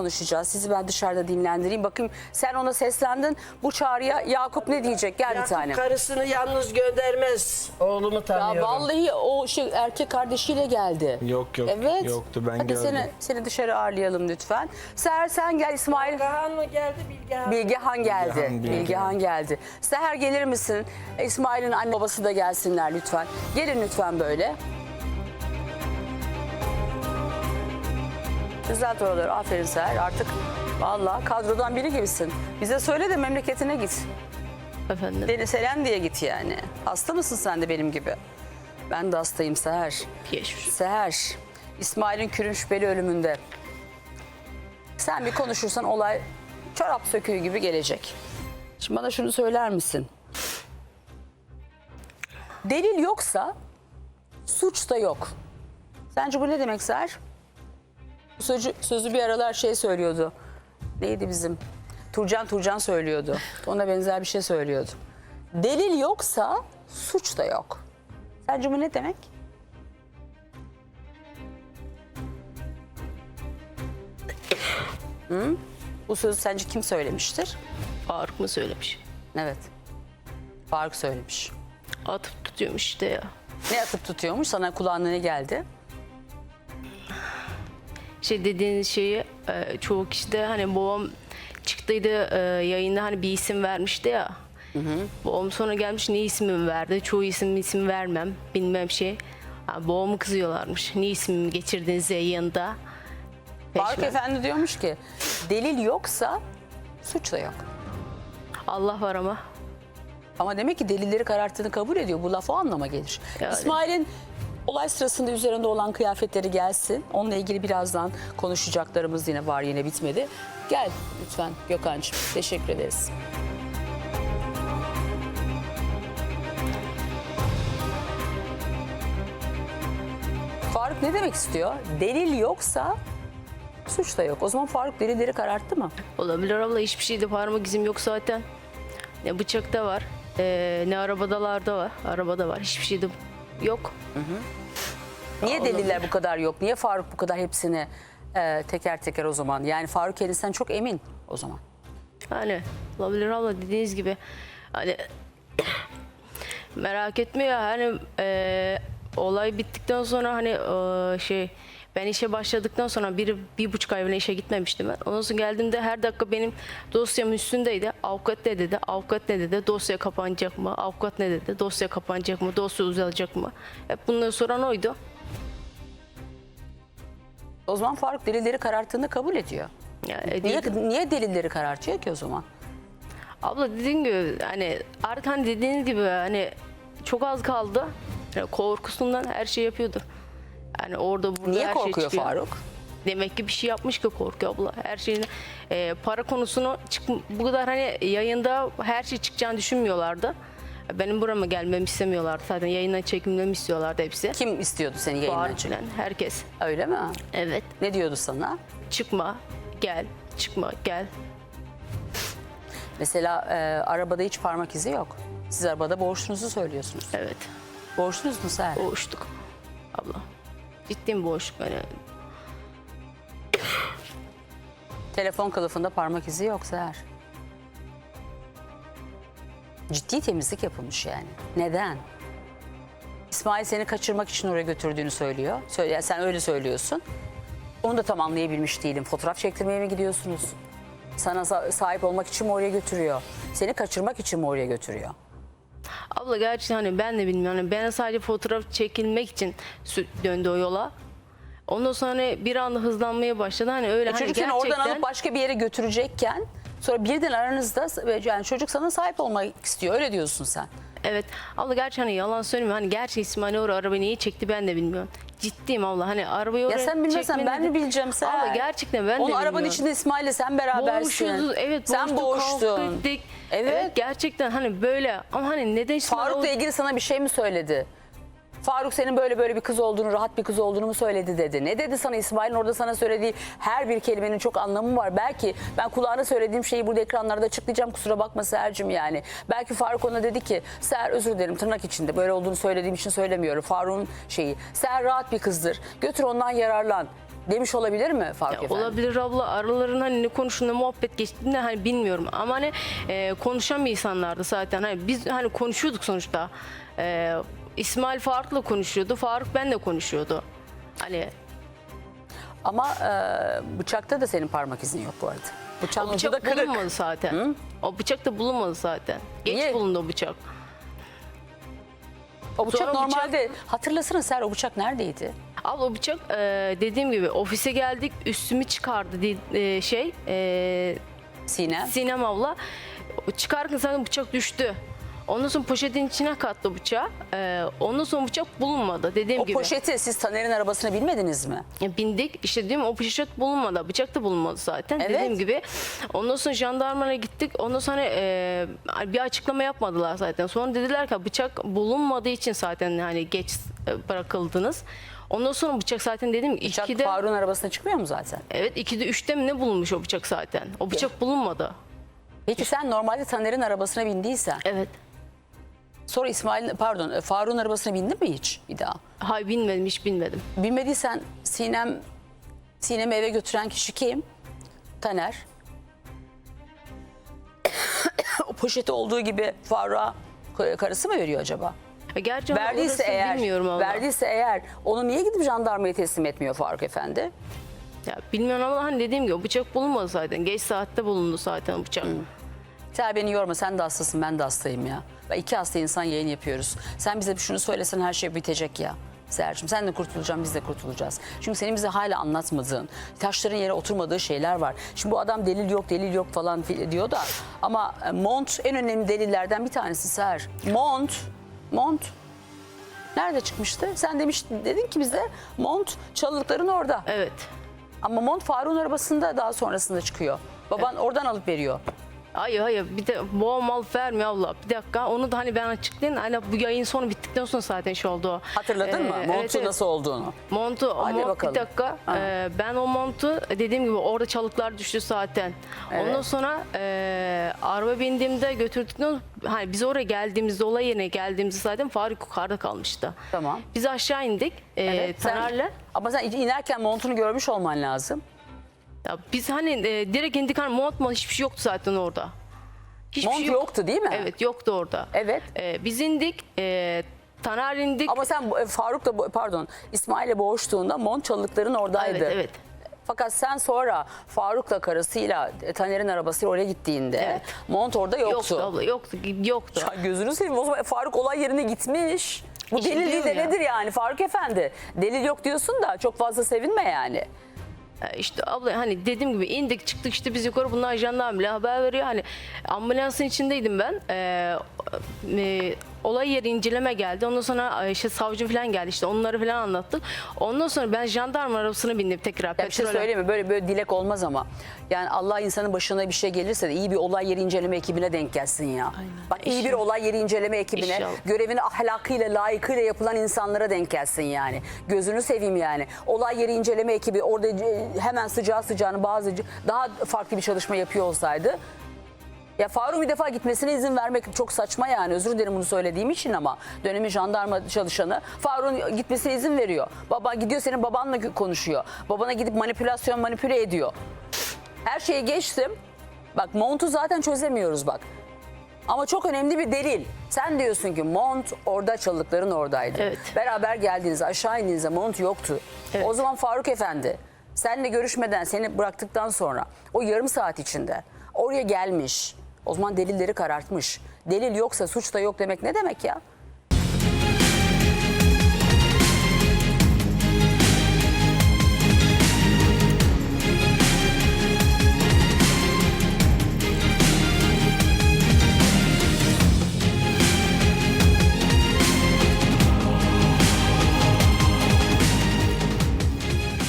konuşacağız. Sizi ben dışarıda dinlendireyim. Bakayım sen ona seslendin. Bu çağrıya Yakup ne diyecek? Gel bir Yakup tane. karısını yalnız göndermez. Oğlumu Ya tanıyorum. vallahi o şey erkek kardeşiyle geldi. Yok, yok, Evet. yoktu, ben Hadi gördüm. seni, seni dışarı ağırlayalım lütfen. Seher sen gel İsmail. Bilgehan mı geldi Bilgehan? Bilgehan geldi. Bilgehan, Bilgehan. Bilgehan geldi. Seher gelir misin? İsmail'in anne babası da gelsinler lütfen. Gelin lütfen böyle. Düzelt oraları. Aferin Seher. Artık vallahi kadrodan biri gibisin. Bize söyle de memleketine git. Efendim. Deli Selen diye git yani. Hasta mısın sen de benim gibi? Ben de hastayım Seher. Geçmiş. Seher, İsmail'in kürün şüpheli ölümünde. Sen bir konuşursan olay çorap söküğü gibi gelecek. Şimdi bana şunu söyler misin? Delil yoksa suç da yok. Sence bu ne demek Seher? Sözü, sözü bir aralar şey söylüyordu. Neydi bizim? Turcan Turcan söylüyordu. Ona benzer bir şey söylüyordu. Delil yoksa suç da yok. Sence bu ne demek? Bu sözü sence kim söylemiştir? Faruk mu söylemiş? Evet. Faruk söylemiş. Atıp tutuyormuş işte ya. Ne atıp tutuyormuş? Sana kulağına ne geldi? Şey dediğiniz şeyi e, çoğu kişi de hani babam çıktıydı e, yayında hani bir isim vermişti ya. Babam sonra gelmiş ne ismimi verdi? Çoğu isim isim vermem. Bilmem şey. Ha, babamı kızıyorlarmış. Ne ismimi geçirdiniz yayında? Faruk Peşmen. Efendi diyormuş ki delil yoksa suç da yok. Allah var ama. Ama demek ki delilleri kararttığını kabul ediyor. Bu laf o anlama gelir. Yani. İsmail'in olay sırasında üzerinde olan kıyafetleri gelsin. Onunla ilgili birazdan konuşacaklarımız yine var yine bitmedi. Gel lütfen Gökhan'cığım. Teşekkür ederiz. Faruk ne demek istiyor? Delil yoksa suç da yok. O zaman Faruk delilleri kararttı mı? Olabilir abla hiçbir şeyde parmak izim yok zaten. Ne bıçakta var, e, ne arabadalarda var. Arabada var. Hiçbir şeyde yok. Niye deliller bu kadar yok? Niye Faruk bu kadar hepsini e, teker teker o zaman? Yani Faruk kendisinden çok emin o zaman. Hani olabilir abla dediğiniz gibi. Hani merak etme ya hani e, olay bittikten sonra hani e, şey ben işe başladıktan sonra bir, bir buçuk ay bile işe gitmemiştim ben. Ondan sonra geldiğimde her dakika benim dosyam üstündeydi. Avukat ne dedi? Avukat ne dedi? Dosya kapanacak mı? Avukat ne dedi? Dosya kapanacak mı? Dosya uzayacak mı? Hep bunları soran oydu. O zaman Faruk delilleri kararttığını kabul ediyor. Ya, Niye, edildi. niye delilleri karartıyor ki o zaman? Abla dediğin gibi hani artık hani dediğiniz gibi hani çok az kaldı. Yani korkusundan her şey yapıyordur. Yani orada burada Niye her korkuyor şey çıkıyor. Faruk? Demek ki bir şey yapmış ki korkuyor abla. Her şeyini e, para konusunu çık, bu kadar hani yayında her şey çıkacağını düşünmüyorlardı. Benim burama gelmemi istemiyorlardı. Zaten yayından çekilmemi istiyorlardı hepsi. Kim istiyordu seni yayından çık- bilen herkes. Öyle mi? Evet. Ne diyordu sana? Çıkma, gel, çıkma, gel. Mesela e, arabada hiç parmak izi yok. Siz arabada boğuştuğunuzu söylüyorsunuz. Evet. Boğuştunuz mu sen? Boğuştuk. Ciddi boğuştuk. Yani Telefon kılıfında parmak izi yok Seher. Ciddi temizlik yapılmış yani. Neden? İsmail seni kaçırmak için oraya götürdüğünü söylüyor. Söyle, sen öyle söylüyorsun. Onu da tam anlayabilmiş değilim. Fotoğraf çektirmeye mi gidiyorsunuz? Sana sa- sahip olmak için mi oraya götürüyor? Seni kaçırmak için mi oraya götürüyor? Abla gerçekten hani ben de bilmiyorum. Hani ben sadece fotoğraf çekilmek için sü- döndü o yola. Ondan sonra hani bir anda hızlanmaya başladı. Hani öyle E hani çocuk seni oradan gerçekten- alıp başka bir yere götürecekken sonra birden aranızda yani çocuk sana sahip olmak istiyor. Öyle diyorsun sen. Evet. Abla gerçi hani yalan söylemiyorum. Hani gerçi İsmail oraya arabayı niye çekti ben de bilmiyorum. Ciddiyim abla. Hani arabayı oraya Ya sen bilmezsen çekmeni ben de- mi bileceğim sen? Abla gerçekten ben de Onu bilmiyorum. arabanın içinde İsmail'le sen berabersin. Boğuşuyoruz. Evet Sen boğuştuk, kavga boğuştun. ettik. Evet. Gerçekten hani böyle ama hani neden İsmail Faruk'la o- ilgili sana bir şey mi söyledi? Faruk senin böyle böyle bir kız olduğunu, rahat bir kız olduğunu mu söyledi dedi. Ne dedi sana İsmail'in orada sana söylediği her bir kelimenin çok anlamı var. Belki ben kulağına söylediğim şeyi burada ekranlarda açıklayacağım kusura bakma Seher'cim yani. Belki Faruk ona dedi ki Seher özür dilerim tırnak içinde böyle olduğunu söylediğim için söylemiyorum. Faruk'un şeyi Seher rahat bir kızdır götür ondan yararlan. Demiş olabilir mi Faruk Ya Efendi? olabilir abla aralarında hani ne konuştuğunda muhabbet geçtiğinde hani bilmiyorum ama hani e, konuşan bir insanlardı zaten hani biz hani konuşuyorduk sonuçta E, İsmail Faruk'la konuşuyordu Faruk benle konuşuyordu hani Ama e, bıçakta da senin parmak izin yok bu arada. Bıçağın o ucu da bıçak kırık. bulunmadı zaten o bıçak da bulunmadı zaten geç Niye? bulundu o bıçak O bıçak Sonra bıçak- normalde hatırlasana Ser o bıçak neredeydi? Abla o bıçak e, dediğim gibi ofise geldik üstümü çıkardı di- e, şey e, Sinem. Sinem abla çıkarken zaten bıçak düştü. Ondan sonra poşetin içine kattı bıçağı. Ee, ondan sonra bıçak bulunmadı dediğim O gibi. poşeti siz Taner'in arabasına binmediniz mi? Ya Bindik işte mi o poşet bulunmadı. Bıçak da bulunmadı zaten Evet. dediğim gibi. Ondan sonra jandarmaya gittik. Ondan sonra e, bir açıklama yapmadılar zaten. Sonra dediler ki bıçak bulunmadığı için zaten hani geç e, bırakıldınız. Ondan sonra bıçak zaten dedim ki Bıçak 2'de Faruk'un arabasına çıkmıyor mu zaten? evet 2'de 3'te mi ne bulunmuş o bıçak zaten. O bıçak bulunmadı. Peki sen normalde Taner'in arabasına bindiysen Evet. Sonra İsmail pardon e, Faruk'un arabasına bindin mi hiç bir daha? Hay bilmedim hiç bilmedim. Bilmediysen Sinem Sinem'i eve götüren kişi kim? Taner. o poşeti olduğu gibi Faruk'a karısı mı veriyor acaba? Ya Gerçi ama Verdiyse orasını eğer, bilmiyorum abla. verdiyse eğer onu niye gidip jandarmaya teslim etmiyor Faruk Efendi? Ya bilmiyorum ama hani dediğim gibi bıçak bulunmadı zaten. Geç saatte bulundu zaten bıçak. Sen beni yorma sen de hastasın ben de hastayım ya. Ben iki hasta insan yayın yapıyoruz. Sen bize bir şunu söylesen her şey bitecek ya. Sercim sen de kurtulacaksın biz de kurtulacağız. Çünkü senin bize hala anlatmadığın, taşların yere oturmadığı şeyler var. Şimdi bu adam delil yok delil yok falan diyor da ama e, mont en önemli delillerden bir tanesi Ser. Mont, mont. Nerede çıkmıştı? Sen demiş dedin ki bize mont çalılıkların orada. Evet. Ama mont Faruk'un arabasında daha sonrasında çıkıyor. Baban oradan alıp veriyor. Hayır hayır bir de boğa mal vermiyor Allah. Bir dakika onu da hani ben açıklayayım. Hani bu yayın sonu bittikten sonra zaten şey oldu o. Hatırladın mı? Ee, Montu evet, evet. nasıl olduğunu. Montu, o Hadi mont bakalım. bir dakika. Ha. Ee, ben o montu dediğim gibi orada çalıklar düştü zaten. Evet. Ondan sonra e, araba bindiğimde götürdükten hani biz oraya geldiğimizde olay yerine geldiğimizde zaten Faruk yukarıda kalmıştı. Tamam. Biz aşağı indik. E, Evet, sen- Taner'le. ama sen inerken montunu görmüş olman lazım. Ya biz hani e, direkt indik hani mont mu hiçbir şey yoktu zaten orada. Hiçbir Mont şey yok. yoktu değil mi? Evet yoktu orada. Evet. E, biz indik. E, Taner indik. Ama sen e, Faruk'la bo- pardon İsmail'le boğuştuğunda mont çalılıkların oradaydı. Evet evet. Fakat sen sonra Faruk'la karısıyla e, Taner'in arabasıyla oraya gittiğinde Evet. mont orada yoktu. Yoktu abla yoktu yoktu. Ya gözünü seveyim o zaman Faruk olay yerine gitmiş. Bu İşte delil değil de diyorum ya. nedir yani Faruk Efendi? Delil yok diyorsun da çok fazla sevinme yani. E, İşte abla hani dediğim gibi indik çıktık işte biz yukarı bunlar jandarmayla haber veriyor. Hani ambulansın içindeydim ben. E, e, olay yeri inceleme geldi. Ondan sonra e, işte savcı falan geldi işte onları falan anlattık. Ondan sonra ben jandarma arabasına bindim tekrar. Ya bir şey söyleyeyim mi? Böyle böyle dilek olmaz ama. Yani Allah insanın başına bir şey gelirse de iyi bir olay yeri inceleme ekibine denk gelsin ya. Bak iyi bir İnşallah. olay yeri inceleme ekibine, İnşallah. görevini ahlakıyla, layıkıyla yapılan insanlara denk gelsin yani. Gözünü seveyim yani. Olay yeri inceleme ekibi orada e, hemen sıcağı sıcağını bazı daha farklı bir çalışma yapıyor olsaydı ya Faruk bir defa gitmesine izin vermek çok saçma yani. Özür dilerim bunu söylediğim için ama dönemin jandarma çalışanı Faruk'un gitmesine izin veriyor. Baba gidiyor senin babanla konuşuyor. Babana gidip manipülasyon manipüle ediyor. Her şeyi geçtim. Bak montu zaten çözemiyoruz bak. Ama çok önemli bir delil. Sen diyorsun ki mont orada çalılıkların oradaydı. Evet. Beraber geldiğinizde aşağı indiğinizde mont yoktu. Evet. O zaman Faruk Efendi seninle görüşmeden seni bıraktıktan sonra o yarım saat içinde oraya gelmiş. O zaman delilleri karartmış. Delil yoksa suç da yok demek ne demek ya?